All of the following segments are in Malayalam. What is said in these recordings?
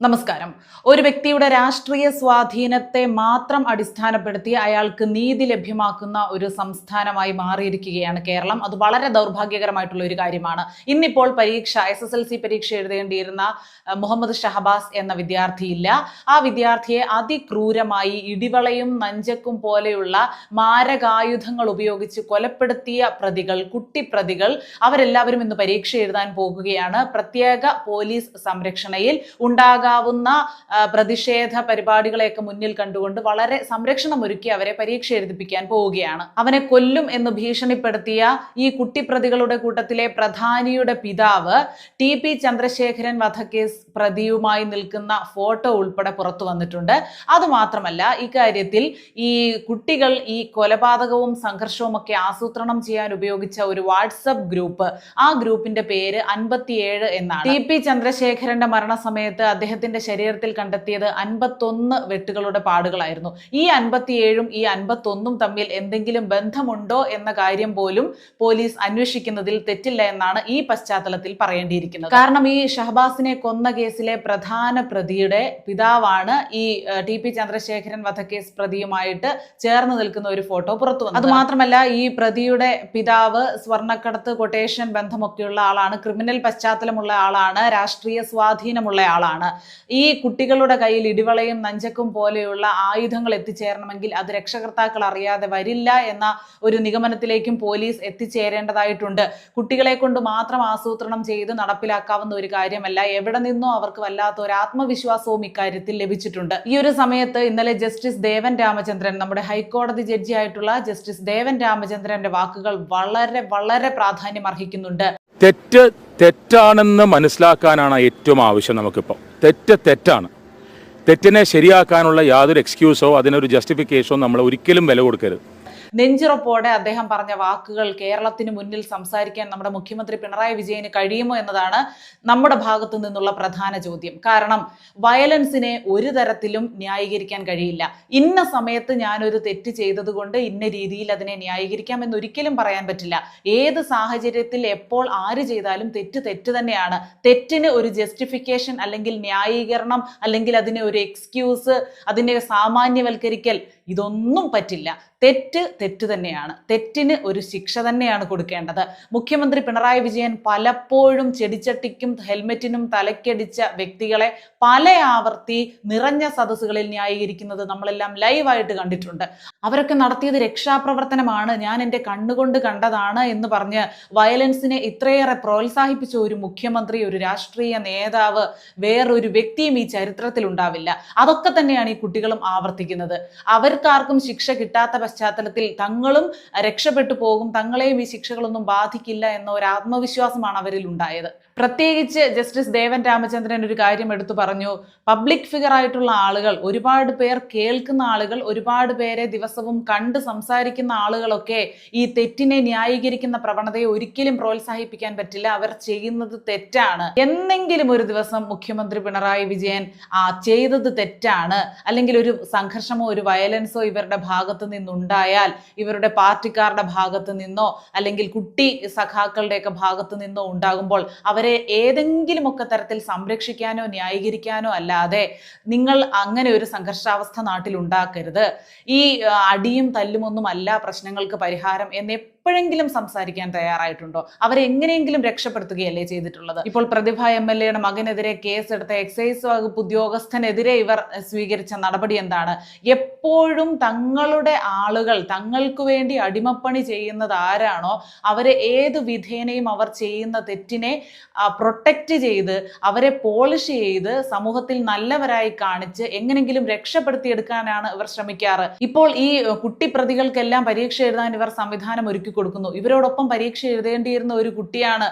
നമസ്കാരം. ഒരു വ്യക്തിയുടെ രാഷ്ട്രീയ സ്വാധീനത്തെ മാത്രം അടിസ്ഥാനപ്പെടുത്തി അയാൾക്ക് നീതി ലഭ്യമാക്കുന്ന ഒരു സംസ്ഥാനമായി മാറിയിരിക്കുകയാണ് കേരളം. അത് വളരെ ദൗർഭാഗ്യകരമായിട്ടുള്ള ഒരു കാര്യമാണ്. ഇന്നിപ്പോൾ പരീക്ഷ എസ് എസ് എൽ സി പരീക്ഷ എഴുതേണ്ടിയിരുന്ന മുഹമ്മദ് ഷഹബാസ് എന്ന വിദ്യാർത്ഥിയില്ല ആ വിദ്യാർത്ഥിയെ അതിക്രൂരമായി ഇടിവളയും നഞ്ചക്കും പോലെയുള്ള മാരകായുധങ്ങൾ ഉപയോഗിച്ച് കൊലപ്പെടുത്തിയ പ്രതികൾ കുട്ടിപ്രതികൾ അവരെല്ലാവരും ഇന്ന് പരീക്ഷ എഴുതാൻ പോകുകയാണ്. പ്രത്യേക പോലീസ് സംരക്ഷണയിൽ ഉണ്ടാകാവുന്ന ആ, പ്രതിഷേധ പരിപാടികളെയൊക്കെ മുന്നിൽ കണ്ടുകൊണ്ട് വളരെ സംരക്ഷണം ഒരുക്കി അവരെ പരീക്ഷ എഴുതിപ്പിക്കാൻ പോവുകയാണ്. അവനെ കൊല്ലും എന്ന് ഭീഷണിപ്പെടുത്തിയ ഈ കുട്ടിപ്രതികളുടെ കൂട്ടത്തിലെ പ്രധാനിയുടെ പിതാവ് ടി പി ചന്ദ്രശേഖരൻ വധക്കേസ് പ്രതിയുമായി നിൽക്കുന്ന ഫോട്ടോ ഉൾപ്പെടെ പുറത്തു വന്നിട്ടുണ്ട്. അതുമാത്രമല്ല ഇക്കാര്യത്തിൽ ഈ കുട്ടികൾ ഈ കൊലപാതകവും സംഘർഷവും ഒക്കെ ആസൂത്രണം ചെയ്യാൻ ഉപയോഗിച്ച ഒരു വാട്സപ്പ് ഗ്രൂപ്പ്. ആ ഗ്രൂപ്പിന്റെ പേര് അൻപത്തിയേഴ് എന്നാണ്. ടി പി ചന്ദ്രശേഖരന്റെ മരണസമയത്ത് അദ്ദേഹത്തിന്റെ ശരീരത്തിൽ കണ്ടെത്തിയത് അൻപത്തൊന്ന് വെട്ടുകളുടെ പാടുകളായിരുന്നു. ഈ അൻപത്തിയേഴും ഈ അൻപത്തൊന്നും തമ്മിൽ എന്തെങ്കിലും ബന്ധമുണ്ടോ എന്ന കാര്യം പോലും പോലീസ് അന്വേഷിക്കുന്നതിൽ തെറ്റില്ല എന്നാണ് ഈ പശ്ചാത്തലത്തിൽ പറയേണ്ടിയിരിക്കുന്നത്. കാരണം ഈ ഷഹബാസിനെ കൊന്ന കേസിലെ പ്രധാന പ്രതിയുടെ പിതാവാണ് ഈ ടി പി ചന്ദ്രശേഖരൻ വധക്കേസ് പ്രതിയുമായിട്ട് ചേർന്ന് നിൽക്കുന്ന ഒരു ഫോട്ടോ പുറത്തു വന്നു അതുമാത്രമല്ല ഈ പ്രതിയുടെ പിതാവ് സ്വർണക്കടത്ത് കൊട്ടേഷൻ ബന്ധമൊക്കെയുള്ള ആളാണ് ക്രിമിനൽ പശ്ചാത്തലമുള്ള ആളാണ് രാഷ്ട്രീയ സ്വാധീനമുള്ള ആളാണ്. ഈ കുട്ടികളുടെ കയ്യിൽ ഇടിവളയും നഞ്ചക്കും പോലെയുള്ള ആയുധങ്ങൾ എത്തിച്ചേരണമെങ്കിൽ അത് രക്ഷകർത്താക്കൾ അറിയാതെ വരില്ല എന്ന ഒരു നിഗമനത്തിലേക്കും പോലീസ് എത്തിച്ചേരേണ്ടതായിട്ടുണ്ട്. കുട്ടികളെ കൊണ്ട് മാത്രം ആസൂത്രണം ചെയ്ത് നടപ്പിലാക്കാവുന്ന ഒരു കാര്യമല്ല. എവിടെ നിന്നോ അവർക്ക് വല്ലാത്ത ഒരു ആത്മവിശ്വാസവും ഇക്കാര്യത്തിൽ ലഭിച്ചിട്ടുണ്ട്. ഈ ഒരു സമയത്ത് ഇന്നലെ ജസ്റ്റിസ് ദേവൻ രാമചന്ദ്രൻ നമ്മുടെ ഹൈക്കോടതി ജഡ്ജി ആയിട്ടുള്ള ജസ്റ്റിസ് ദേവൻ രാമചന്ദ്രന്റെ വാക്കുകൾ വളരെ വളരെ പ്രാധാന്യം അർഹിക്കുന്നുണ്ട് തെറ്റ് തെറ്റാണെന്ന് മനസ്സിലാക്കാനാണ് ഏറ്റവും ആവശ്യം നമുക്കിപ്പോൾ തെറ്റ് തെറ്റാണ്. തെറ്റിനെ ശരിയാക്കാനുള്ള യാതൊരു എക്സ്ക്യൂസോ അതിനൊരു ജസ്റ്റിഫിക്കേഷനോ നമ്മൾ ഒരിക്കലും വില കൊടുക്കരുത്. നെഞ്ചുറപ്പോടെ അദ്ദേഹം പറഞ്ഞ വാക്കുകൾ കേരളത്തിന് മുന്നിൽ സംസാരിക്കാൻ നമ്മുടെ മുഖ്യമന്ത്രി പിണറായി വിജയന് കഴിയുമോ എന്നതാണ് നമ്മുടെ ഭാഗത്തു നിന്നുള്ള പ്രധാന ചോദ്യം. കാരണം വയലൻസിനെ ഒരു തരത്തിലും ന്യായീകരിക്കാൻ കഴിയില്ല. ഇന്ന സമയത്ത് ഞാനൊരു തെറ്റ് ചെയ്തതുകൊണ്ട് ഇന്ന രീതിയിൽ അതിനെ ന്യായീകരിക്കാം എന്നൊരിക്കലും പറയാൻ പറ്റില്ല. ഏത് സാഹചര്യത്തിൽ എപ്പോൾ ആര് ചെയ്താലും തെറ്റ് തെറ്റ് തന്നെയാണ്. തെറ്റിന് ഒരു ജസ്റ്റിഫിക്കേഷൻ അല്ലെങ്കിൽ ന്യായീകരണം അല്ലെങ്കിൽ അതിന് ഒരു എക്സ്ക്യൂസ് അതിനെ സാമാന്യവൽക്കരിക്കൽ ഇതൊന്നും പറ്റില്ല. തെറ്റ് തെറ്റ് തന്നെയാണ്. തെറ്റിന് ഒരു ശിക്ഷ തന്നെയാണ് കൊടുക്കേണ്ടത്. മുഖ്യമന്ത്രി പിണറായി വിജയൻ പലപ്പോഴും ചെടിച്ചട്ടിക്കും ഹെൽമെറ്റിനും തലക്കടിച്ച വ്യക്തികളെ പല ആവർത്തി നിറഞ്ഞ സദസ്സുകളിൽ ന്യായീകരിക്കുന്നത് നമ്മളെല്ലാം ലൈവായിട്ട് കണ്ടിട്ടുണ്ട്. അവരൊക്കെ നടത്തിയത് രക്ഷാപ്രവർത്തനമാണ്. ഞാൻ എന്റെ കണ്ണുകൊണ്ട് കണ്ടതാണ് എന്ന് പറഞ്ഞ് വയലൻസിനെ ഇത്രയേറെ പ്രോത്സാഹിപ്പിച്ച ഒരു മുഖ്യമന്ത്രി ഒരു രാഷ്ട്രീയ നേതാവ് വേറൊരു വ്യക്തിയും ഈ ചരിത്രത്തിൽ ഉണ്ടാവില്ല അതൊക്കെ തന്നെയാണ് ഈ കുട്ടികളും ആവർത്തിക്കുന്നത്. അവർക്കാർക്കും ശിക്ഷ കിട്ടാത്ത പശ്ചാത്തലത്തിൽ തങ്ങളും രക്ഷപ്പെട്ടു പോകും. തങ്ങളെയും ഈ ശിക്ഷകളൊന്നും ബാധിക്കില്ല എന്ന ഒരു ആത്മവിശ്വാസമാണ് അവരിൽ ഉണ്ടായത്. പ്രത്യേകിച്ച് ജസ്റ്റിസ് ദേവൻ രാമചന്ദ്രൻ ഒരു കാര്യം എടുത്തു പറഞ്ഞു. പബ്ലിക് ഫിഗർ ആയിട്ടുള്ള ആളുകൾ ഒരുപാട് പേർ കേൾക്കുന്ന ആളുകൾ ഒരുപാട് പേരെ ദിവസവും കണ്ട് സംസാരിക്കുന്ന ആളുകളൊക്കെ ഈ തെറ്റിനെ ന്യായീകരിക്കുന്ന പ്രവണതയെ ഒരിക്കലും പ്രോത്സാഹിപ്പിക്കാൻ പറ്റില്ല. അവർ ചെയ്യുന്നത് തെറ്റാണ്. എന്നെങ്കിലും ഒരു ദിവസം മുഖ്യമന്ത്രി പിണറായി വിജയൻ ആ ചെയ്തത് തെറ്റാണ്. അല്ലെങ്കിൽ ഒരു സംഘർഷമോ ഒരു വയലൻസോ ഇവരുടെ ഭാഗത്ത് നിന്നുണ്ടായാൽ ഇവരുടെ പാർട്ടിക്കാരുടെ ഭാഗത്ത് നിന്നോ അല്ലെങ്കിൽ കുട്ടി സഖാക്കളുടെയൊക്കെ ഭാഗത്ത് നിന്നോ ഉണ്ടാകുമ്പോൾ അവരെ ഏതെങ്കിലുമൊക്കെ തരത്തിൽ സംരക്ഷിക്കാനോ ന്യായീകരിക്കാനോ അല്ലാതെ നിങ്ങൾ അങ്ങനെ ഒരു സംഘർഷാവസ്ഥ നാട്ടിൽ ഉണ്ടാക്കരുത് ഈ അടിയും തല്ലുമൊന്നുമല്ല പ്രശ്നങ്ങൾക്ക് പരിഹാരം എന്ന് എപ്പോഴെങ്കിലും സംസാരിക്കാൻ തയ്യാറായിട്ടുണ്ടോ? അവരെ എങ്ങനെയെങ്കിലും രക്ഷപ്പെടുത്തുകയല്ലേ ചെയ്തിട്ടുള്ളത്? ഇപ്പോൾ പ്രതിഭ എം എൽ എയുടെ മകനെതിരെ കേസെടുത്ത എക്സൈസ് വകുപ്പ് ഉദ്യോഗസ്ഥനെതിരെ ഇവർ സ്വീകരിച്ച നടപടി എന്താണ്? എപ്പോഴും തങ്ങളുടെ ആളുകൾ തങ്ങൾക്ക് വേണ്ടി അടിമപ്പണി ചെയ്യുന്നത് ആരാണോ അവരെ ഏത് വിധേനയും അവർ ചെയ്യുന്ന തെറ്റിനെ പ്രൊട്ടക്റ്റ് ചെയ്ത് അവരെ പോളിഷ് ചെയ്ത് സമൂഹത്തിൽ നല്ലവരായി കാണിച്ച് എങ്ങനെങ്കിലും രക്ഷപ്പെടുത്തിയെടുക്കാനാണ് ഇവർ ശ്രമിക്കാറ്. ഇപ്പോൾ ഈ കുട്ടി പ്രതികൾക്കെല്ലാം പരീക്ഷ എഴുതാൻ ഇവർ സംവിധാനം ഒരുക്കി കൊടുക്കുന്നു. ഇവരോടൊപ്പം പരീക്ഷ എഴുതേണ്ടിയിരുന്ന ഒരു കുട്ടിയാണ്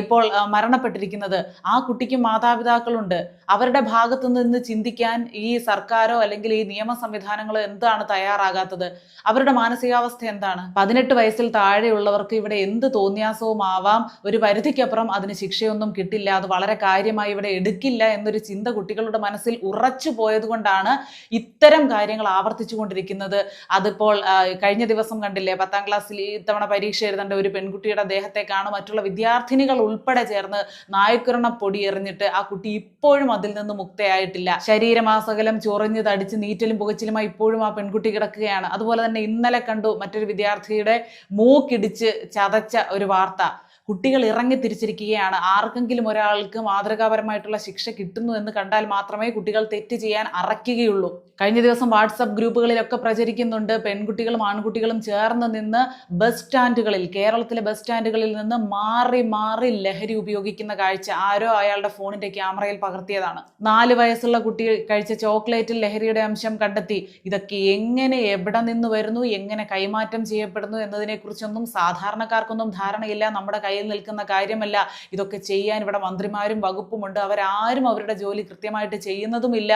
ഇപ്പോൾ മരണപ്പെട്ടിരിക്കുന്നത്. ആ കുട്ടിക്ക് മാതാപിതാക്കളുണ്ട്. അവരുടെ ഭാഗത്തു നിന്ന് ചിന്തിക്കാൻ ഈ സർക്കാരോ അല്ലെങ്കിൽ ഈ നിയമ സംവിധാനങ്ങളോ എന്താണ് തയ്യാറാകാത്തത്? അവരുടെ മാനസികാവസ്ഥ എന്താണ്? പതിനെട്ട് വയസ്സിൽ താഴെയുള്ളവർക്ക് ഇവിടെ എന്ത് തോന്നിയാസവും ആവാം? ഒരു പരിധിക്കപ്പുറം അതിന് ശിക്ഷയൊന്നും കിട്ടില്ല. അത് വളരെ കാര്യമായി ഇവിടെ എടുക്കില്ല എന്നൊരു ചിന്ത കുട്ടികളുടെ മനസ്സിൽ ഉറച്ചു പോയതുകൊണ്ടാണ് ഇത്തരം കാര്യങ്ങൾ ആവർത്തിച്ചു കൊണ്ടിരിക്കുന്നത് അതിപ്പോൾ കഴിഞ്ഞ ദിവസം കണ്ടില്ലേ പത്താം ക്ലാസ്സിൽ ഇത്തവണ പരീക്ഷ എഴുതേണ്ട ഒരു പെൺകുട്ടിയുടെ ദേഹത്തേക്കാണ് മറ്റുള്ള വിദ്യാർത്ഥിനികൾ ഉൾപ്പെടെ ചേർന്ന് നായക്കുരണ പൊടി എറിഞ്ഞിട്ട് ആ കുട്ടി ഇപ്പോഴും അതിൽ നിന്ന് മുക്തയായിട്ടില്ല. ശരീരമാസകലം ചൊറിഞ്ഞ് തടിച്ച് നീറ്റലും പുകച്ചിലുമായി ഇപ്പോഴും ആ പെൺകുട്ടി കിടക്കുകയാണ്. അതുപോലെ തന്നെ ഇന്നലെ കണ്ടു മറ്റൊരു വിദ്യാർത്ഥിയുടെ മൂക്കിടിച്ച് ചതച്ച ഒരു വാർത്ത. കുട്ടികൾ ഇറങ്ങി തിരിച്ചിരിക്കുകയാണ്. ആർക്കെങ്കിലും ഒരാൾക്ക് മാതൃകാപരമായിട്ടുള്ള ശിക്ഷ കിട്ടുന്നു എന്ന് കണ്ടാൽ മാത്രമേ കുട്ടികൾ തെറ്റ് ചെയ്യാൻ അറയ്ക്കുകയുള്ളൂ. കഴിഞ്ഞ ദിവസം വാട്സപ്പ് ഗ്രൂപ്പുകളിലൊക്കെ പ്രചരിക്കുന്നുണ്ട്. പെൺകുട്ടികളും ആൺകുട്ടികളും ചേർന്ന് നിന്ന് ബസ് സ്റ്റാൻഡുകളിൽ കേരളത്തിലെ ബസ് സ്റ്റാൻഡുകളിൽ നിന്ന് മാറി മാറി ലഹരി ഉപയോഗിക്കുന്ന കാഴ്ച ആരോ അയാളുടെ ഫോണിന്റെ ക്യാമറയിൽ പകർത്തിയതാണ്. നാല് വയസ്സുള്ള കുട്ടി കഴിച്ച ചോക്ലേറ്റിൽ ലഹരിയുടെ അംശം കണ്ടെത്തി. ഇതൊക്കെ എങ്ങനെ എവിടെ നിന്ന് വരുന്നു എങ്ങനെ കൈമാറ്റം ചെയ്യപ്പെടുന്നു എന്നതിനെക്കുറിച്ചൊന്നും സാധാരണക്കാർക്കൊന്നും ധാരണയില്ല. നമ്മുടെ കയ്യിൽ നിൽക്കുന്ന കാര്യമല്ല. ഇതൊക്കെ ചെയ്യാൻ ഇവിടെ മന്ത്രിമാരും വകുപ്പുമുണ്ട്. അവരാരും അവരുടെ ജോലി കൃത്യമായിട്ട് ചെയ്യുന്നതുമില്ല.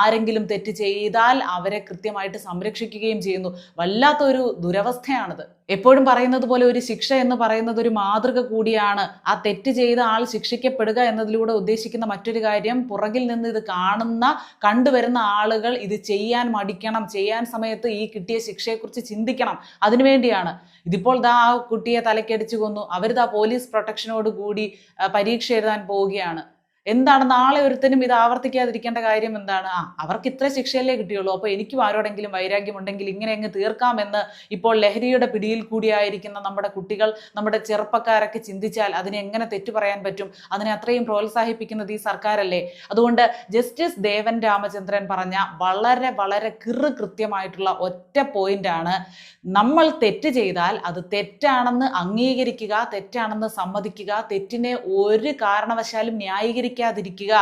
ആരെങ്കിലും തെറ്റ് ചെയ്താൽ അവരെ കൃത്യമായിട്ട് സംരക്ഷിക്കുകയും ചെയ്യുന്നു. വല്ലാത്തൊരു ദുരവസ്ഥയാണത്. എപ്പോഴും പറയുന്നത് പോലെ ഒരു ശിക്ഷ എന്ന് പറയുന്നത് ഒരു മാതൃക കൂടിയാണ്. ആ തെറ്റ് ചെയ്ത ആൾ ശിക്ഷിക്കപ്പെടുക എന്നതിലൂടെ ഉദ്ദേശിക്കുന്ന മറ്റൊരു കാര്യം പുറകിൽ നിന്ന് ഇത് കാണുന്ന കണ്ടുവരുന്ന ആളുകൾ ഇത് ചെയ്യാൻ മടിക്കണം. ചെയ്യാൻ സമയത്ത് ഈ കിട്ടിയ ശിക്ഷയെക്കുറിച്ച് ചിന്തിക്കണം. അതിനുവേണ്ടിയാണ് ഇതിപ്പോൾ ദാ ആ കുട്ടിയെ തലക്കടിച്ചു കൊന്നു. അവരിതാ പോലീസ് പ്രൊട്ടക്ഷനോട് കൂടി പരീക്ഷ എഴുതാൻ പോവുകയാണ്. എന്താണ് നാളെ ഒരുത്തനും ഇത് ആവർത്തിക്കാതിരിക്കേണ്ട കാര്യം എന്താണ്? ആ അവർക്ക് ഇത്ര ശിക്ഷയല്ലേ കിട്ടിയുള്ളൂ. അപ്പോൾ എനിക്കും ആരോടെങ്കിലും വൈരാഗ്യമുണ്ടെങ്കിൽ ഇങ്ങനെ അങ്ങ് തീർക്കാമെന്ന് ഇപ്പോൾ ലഹരിയുടെ പിടിയിൽ കൂടിയായിരിക്കുന്ന നമ്മുടെ കുട്ടികൾ നമ്മുടെ ചെറുപ്പക്കാരൊക്കെ ചിന്തിച്ചാൽ അതിനെ എങ്ങനെ തെറ്റു പറയാൻ പറ്റും? അതിനെ അത്രയും പ്രോത്സാഹിപ്പിക്കുന്നത് ഈ സർക്കാരല്ലേ? അതുകൊണ്ട് ജസ്റ്റിസ് ദേവൻ രാമചന്ദ്രൻ പറഞ്ഞ വളരെ വളരെ കിറു കൃത്യമായിട്ടുള്ള ഒറ്റ പോയിന്റാണ്. നമ്മൾ തെറ്റ് ചെയ്താൽ അത് തെറ്റാണെന്ന് അംഗീകരിക്കുക തെറ്റാണെന്ന് സമ്മതിക്കുക തെറ്റിനെ ഒരു കാരണവശാലും ന്യായീകരിക്കാതിരിക്കുക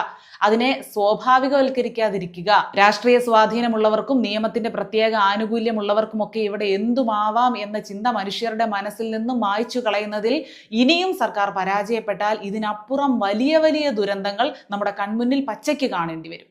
അതിനെ സ്വാഭാവികവൽക്കരിക്കാതിരിക്കുക. രാഷ്ട്രീയ സ്വാധീനമുള്ളവർക്കും നിയമത്തിന്റെ പ്രത്യേക ആനുകൂല്യമുള്ളവർക്കുമൊക്കെ ഇവിടെ എന്തുമാവാം എന്ന ചിന്ത മനുഷ്യരുടെ മനസ്സിൽ നിന്നും മായ്ച്ചു കളയുന്നതിൽ ഇനിയും സർക്കാർ പരാജയപ്പെട്ടാൽ ഇതിനപ്പുറം വലിയ വലിയ ദുരന്തങ്ങൾ നമ്മുടെ കൺമുന്നിൽ പച്ചയ്ക്ക് കാണേണ്ടി വരും.